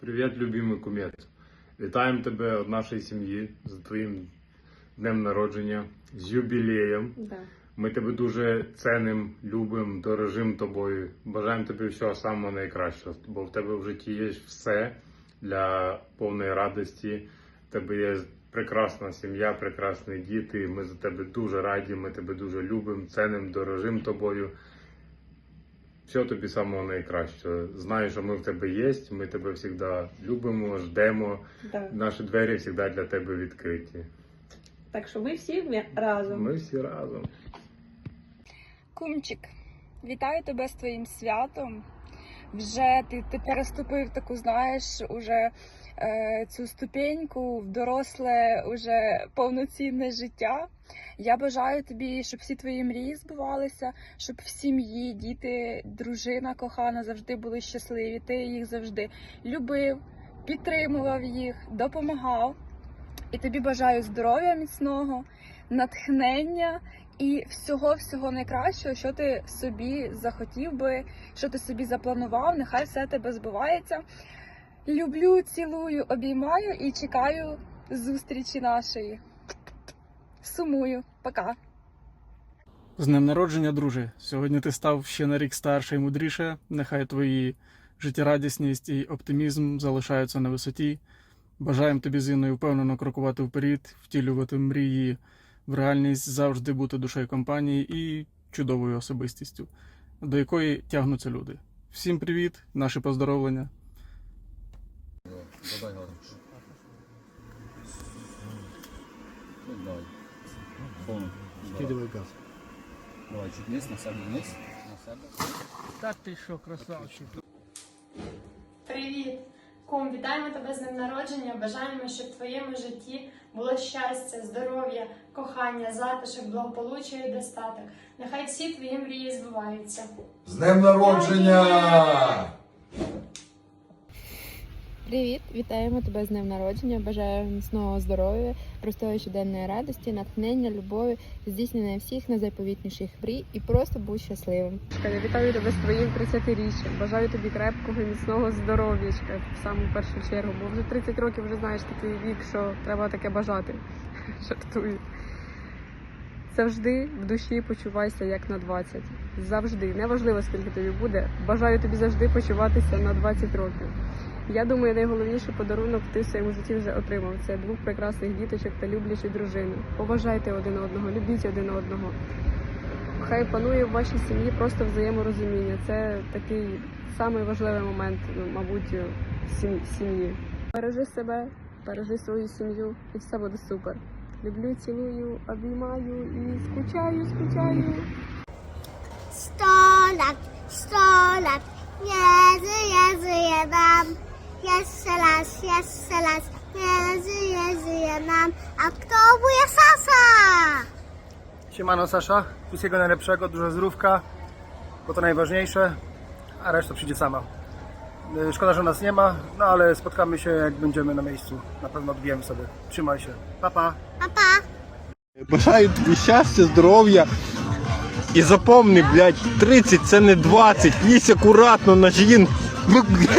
Привіт, любимий кумець. Вітаємо тебе від нашої сім'ї з твоїм днем народження, з юбілеєм. Да. Ми тебе дуже цінимо, любимо, дорожимо тобою. Бажаємо тобі всього самого найкращого, бо в тебе в житті є все для повної радості. В тебе є прекрасна сім'я, прекрасні діти. Ми за тебе дуже раді, ми тебе дуже любимо, цінимо, дорожимо тобою. Всього тобі самого найкращого. Знаю, що ми в тебе є, ми тебе завжди любимо, ждемо. Да. Наші двері завжди для тебе відкриті. Так що ми всі разом. Ми всі разом. Кумчик, вітаю тебе з твоїм святом. Вже ти, ти переступив таку, знаєш, уже е, цю ступеньку в доросле, уже повноцінне життя. Я бажаю тобі, щоб всі твої мрії збувалися, щоб в сім'ї діти, дружина кохана завжди були щасливі. Ти їх завжди любив, підтримував їх, допомагав. І тобі бажаю здоров'я міцного, натхнення і всього всього найкращого, що ти собі захотів би, що ти собі запланував. Нехай все тебе збувається. Люблю, цілую, обіймаю і чекаю зустрічі нашої. Сумую, пока. З днем народження, друже. Сьогодні ти став ще на рік старше і мудріше. Нехай твої життєрадісність і оптимізм залишаються на висоті. Бажаємо тобі з Інною впевнено крокувати вперед, втілювати мрії в реальність, завжди бути душею компанії і чудовою особистістю, до якої тягнуться люди. Всім привіт, наші поздоровлення. Кидывай газ. Давай, чуть вниз, на себе вниз. На себе. Так ти що, красавчик. Привіт! Кум, вітаємо тебе з днем народження. Бажаємо, щоб в твоєму житті було щастя, здоров'я, кохання, затишок, благополуччя і достаток. Нехай всі твої мрії збуваються. З днем народження! Привіт, вітаємо тебе з днем народження. Бажаю міцного здоров'я, простої щоденної радості, натхнення, любові, здійснення всіх найзайповітніших мрій і просто будь щасливим. Я вітаю тебе з твоїм 30-річчям. Бажаю тобі крепкого і міцного здоров'ячка в саму першу чергу. Бо вже 30 років вже знаєш такий вік, що треба таке бажати. Жартую. Завжди в душі почувайся як на 20. Завжди. Неважливо, скільки тобі буде. Бажаю тобі завжди почуватися на 20 років. Я думаю, найголовніший подарунок ти в своєму житті вже отримав. Це двох прекрасних діточок та люблячу дружину. Поважайте один одного, любіть один одного. Хай панує в вашій сім'ї просто взаєморозуміння. Це такий самий важливий момент, ну, мабуть, сім'ї. Бережи себе, бережи свою сім'ю, і все буде супер. Люблю, цілую, обіймаю і скучаю, скучаю. Sto lat, sto lat, nie żyje, żyje nam. Jeszcze raz, jeszcze raz, nie żyje, żyje nam. A kto buje Sasa? Siemano Sasza, wszystkiego najlepszego, dużo zdrówka, bo to najważniejsze, a reszta przyjdzie sama. Y, Szkoda, że nas nie ma, no ale spotkamy się jak będziemy na miejscu. Na pewno odbijemy sobie. Trzymaj się. Pa, pa. Papa. Бажаю тобі щастя, здоров'я. І запомни, блядь, 30 це не 20. Їсть акуратно на жін. Ну, блядь,